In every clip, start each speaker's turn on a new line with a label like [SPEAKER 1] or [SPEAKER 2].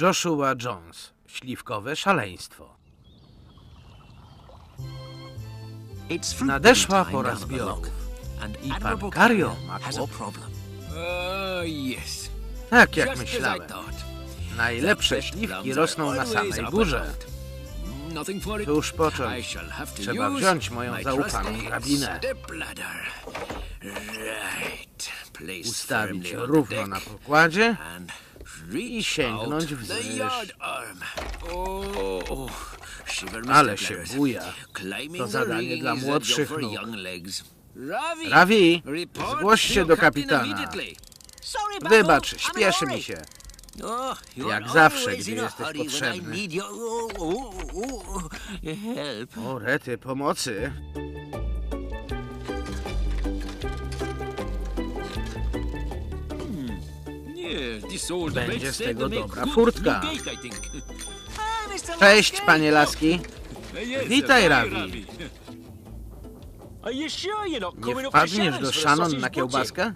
[SPEAKER 1] Joshua Jones.
[SPEAKER 2] Śliwkowe szaleństwo. Nadeszła pora zbiorów. I pan Kario ma kłopot. Tak jak myślałem. Najlepsze śliwki rosną na samej górze. Cóż począć? Trzeba wziąć moją zaufaną drabinę. Ustawić równo na pokładzie i sięgnąć wzwyż. Ale się buja. To zadanie dla młodszych nóg. Ravi, zgłoś się do kapitana. Wybacz, śpieszy mi się.
[SPEAKER 3] Jak zawsze, gdy jesteś potrzebny.
[SPEAKER 2] O, rety, pomocy.
[SPEAKER 3] Będzie z tego dobra furtka.
[SPEAKER 2] Cześć, panie laski. Witaj, Ravi. Nie wpadniesz do Shannon na kiełbaskę?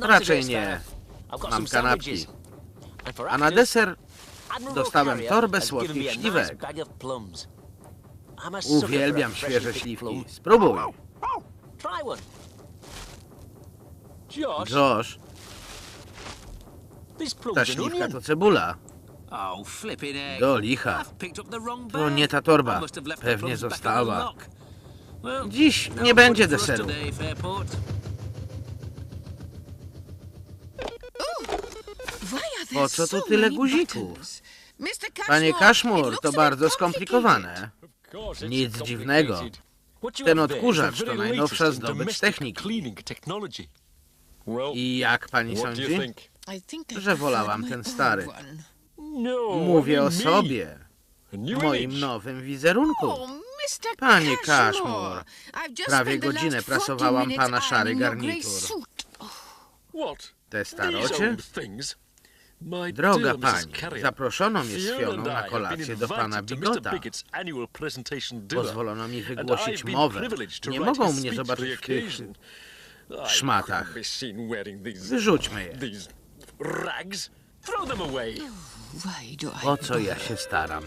[SPEAKER 2] Raczej nie. Mam kanapki. A na deser dostałem torbę słodkich śliwek. Uwielbiam świeże śliwki. Spróbuj. Josh, ta śliwka to cebula. Do licha. To nie ta torba. Pewnie została. Dziś nie będzie deseru.
[SPEAKER 4] Po co tu tyle guzików?
[SPEAKER 2] Panie Kaszmur, to bardzo skomplikowane. Nic dziwnego. Ten odkurzacz to najnowsza zdobycz techniki. I jak pani sądzi? Że wolałam ten stary. Mówię o sobie. Moim nowym wizerunku. Panie Kaszmur, prawie godzinę prasowałam pana szary garnitur. Te starocie? Droga pani, zaproszono mnie z Fioną na kolację do pana Bigota. Pozwolono mi wygłosić mowę. Nie mogą mnie zobaczyć w tych szmatach. Wyrzućmy je. O co ja się staram?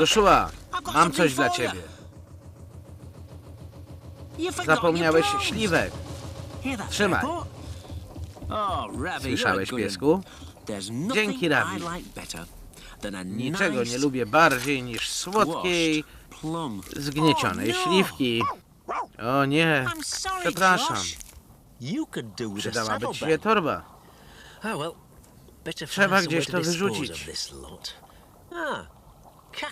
[SPEAKER 2] Joshua, mam coś dla ciebie. Zapomniałeś śliwek. Trzymaj. Słyszałeś, piesku? Dzięki, Ravi. Niczego nie lubię bardziej niż słodkiej, zgniecionej śliwki. O nie, przepraszam. Przydałaby ci się torba. Trzeba gdzieś to wyrzucić.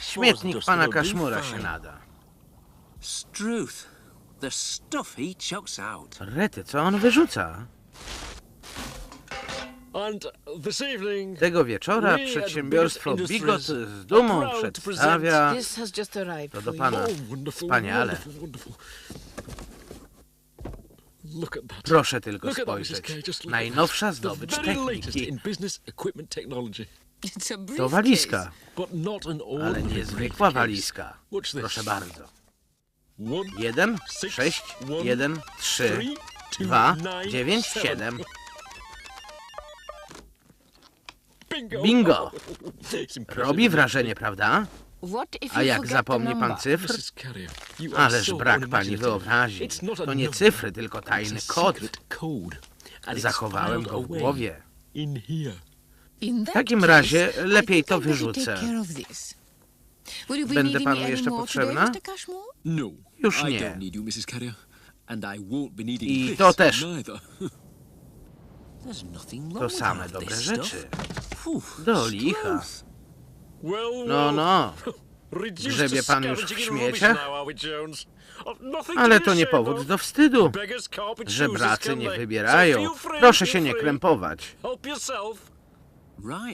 [SPEAKER 2] Śmietnik pana Kaszmura się nada.
[SPEAKER 3] Struth. The stuff he chucks out.
[SPEAKER 2] Rety, co on wyrzuca? Tego wieczora przedsiębiorstwo Bigot z dumą przedstawia... To do pana. Wspaniale. Proszę tylko spojrzeć. Najnowsza zdobycz techniki. To walizka, ale niezwykła walizka. Proszę bardzo. Jeden, sześć, jeden, trzy, dwa, dziewięć, siedem. Bingo! Robi wrażenie, prawda? A jak zapomni pan cyfr? Ależ brak pani wyobraźni. To nie cyfry, tylko tajny kod. Zachowałem go w głowie.
[SPEAKER 4] W
[SPEAKER 2] takim razie lepiej to wyrzucę. Będę panu jeszcze potrzebna?
[SPEAKER 3] No,
[SPEAKER 2] Już nie.
[SPEAKER 3] I
[SPEAKER 2] to też. To same dobre rzeczy. Do licha. No, no.
[SPEAKER 4] Grzebie pan już w śmieciach?
[SPEAKER 2] Ale to nie powód do wstydu. Żebracy nie wybierają. Proszę się nie krępować.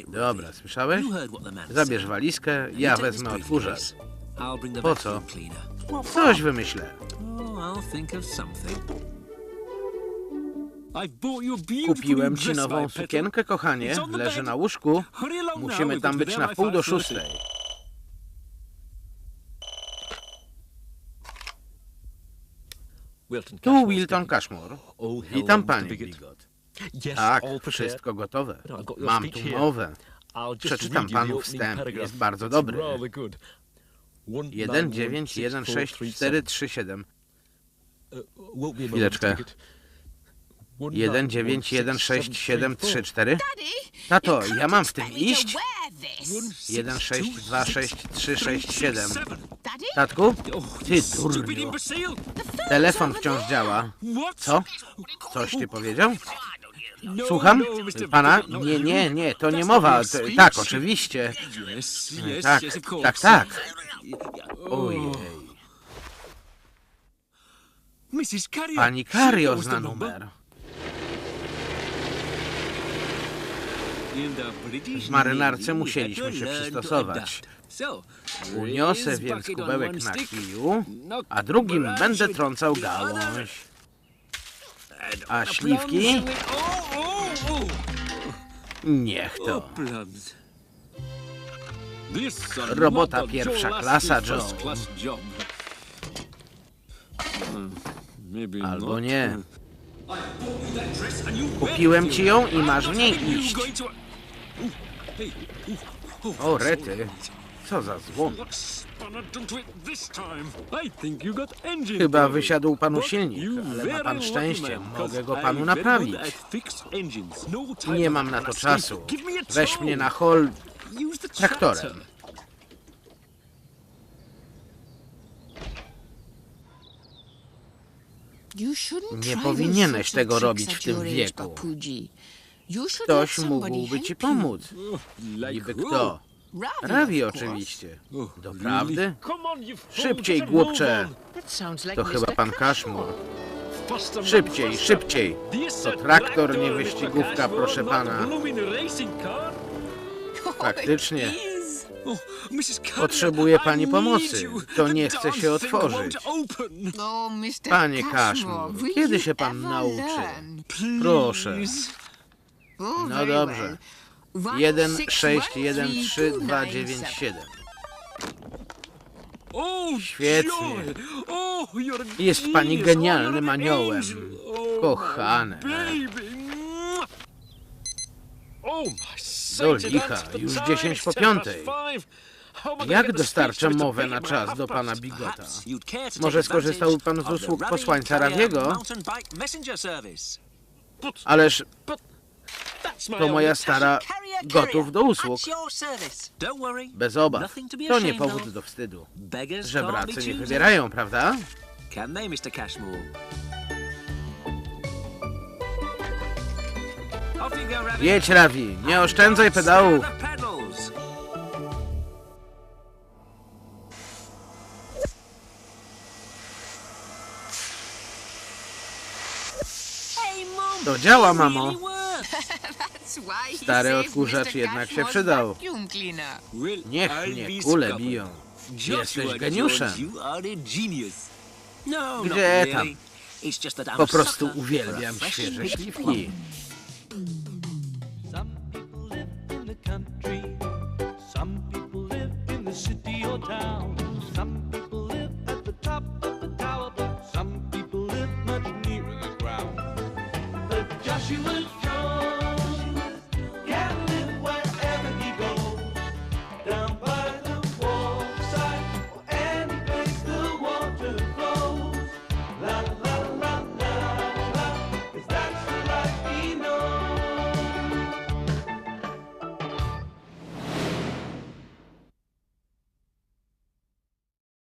[SPEAKER 2] Dobra, słyszałeś? Zabierz walizkę, ja wezmę odkurzacz. Po co? Coś wymyślę. Kupiłem ci nową sukienkę, kochanie.
[SPEAKER 3] It's on the
[SPEAKER 2] Leży
[SPEAKER 3] bed.
[SPEAKER 2] na łóżku.
[SPEAKER 3] Hurry along now,
[SPEAKER 2] Musimy tam być na
[SPEAKER 3] by
[SPEAKER 2] do
[SPEAKER 3] 5:30.
[SPEAKER 2] szóstej. Tu Wilton Cashmore. Witam panie Bigot. Tak, wszystko gotowe. Mam tu mowę. Przeczytam panu wstęp. Jest bardzo dobry. 19164337 Chwileczkę. 19166734 Tato, ja mam w tym iść? 1626367 Tatku? Ty durniu. Telefon wciąż działa. Co? Coś ty powiedział? Słucham? Pana? Nie, nie, nie, to nie mowa. To, tak, oczywiście. Tak,
[SPEAKER 3] course.
[SPEAKER 2] tak, tak. Ojej.
[SPEAKER 3] Carrier.
[SPEAKER 2] Pani
[SPEAKER 3] knows
[SPEAKER 2] zna numer. W marynarce musieliśmy się przystosować. Uniosę więc kubełek na kiju, a drugim będę trącał gałąź. A śliwki? Niech to. Robota pierwsza klasa, Joe.
[SPEAKER 3] Hmm,
[SPEAKER 2] Albo nie. Kupiłem ci ją i masz w niej iść. O, rety. Co za złom.
[SPEAKER 3] What spanner done to it this time? I think you got engine
[SPEAKER 2] Chyba wysiadł panu silnik, ale ma pan szczęście.
[SPEAKER 3] man,
[SPEAKER 2] Mogę go panu naprawić.
[SPEAKER 3] No time
[SPEAKER 2] Nie mam na to czasu.
[SPEAKER 3] Give me a
[SPEAKER 2] Weź mnie na hol traktorem. Nie powinieneś tego robić w tym wieku. Ktoś mógłby ci pomóc. Niby kto? Rawi oczywiście. Doprawdy?
[SPEAKER 4] Szybciej,
[SPEAKER 2] głupcze. To chyba pan Kaszmur. Szybciej, szybciej. To traktor, nie wyścigówka, proszę pana. Faktycznie.
[SPEAKER 3] Oh,
[SPEAKER 2] Potrzebuje pani pomocy. To nie chce się otworzyć.
[SPEAKER 3] open.
[SPEAKER 2] Panie Kaszmur, kiedy się pan nauczy? Proszę. No dobrze. 1 6 1 3 2 9 7
[SPEAKER 3] Oh,
[SPEAKER 2] Świetnie. Jest pani genialnym aniołem. Kochane. Do licha, już 10 po piątej. Jak dostarczę mowę na czas do pana Bigota? Może skorzystał pan z usług posłańca
[SPEAKER 5] Service.
[SPEAKER 2] Ależ
[SPEAKER 4] To
[SPEAKER 2] moja stara gotów do usług. Bez obaw.
[SPEAKER 5] To
[SPEAKER 2] nie powód do wstydu. Żebracy nie wybierają, prawda? Jedź, Ravi, nie oszczędzaj
[SPEAKER 5] Mum,
[SPEAKER 2] To działa, mamo. Stary odkurzacz jednak się przydał.
[SPEAKER 3] Well,
[SPEAKER 2] Niech mnie kule biją. Jesteś geniuszem.
[SPEAKER 5] No,
[SPEAKER 2] Gdzie tam? Po prostu uwielbiam świeże śliwki.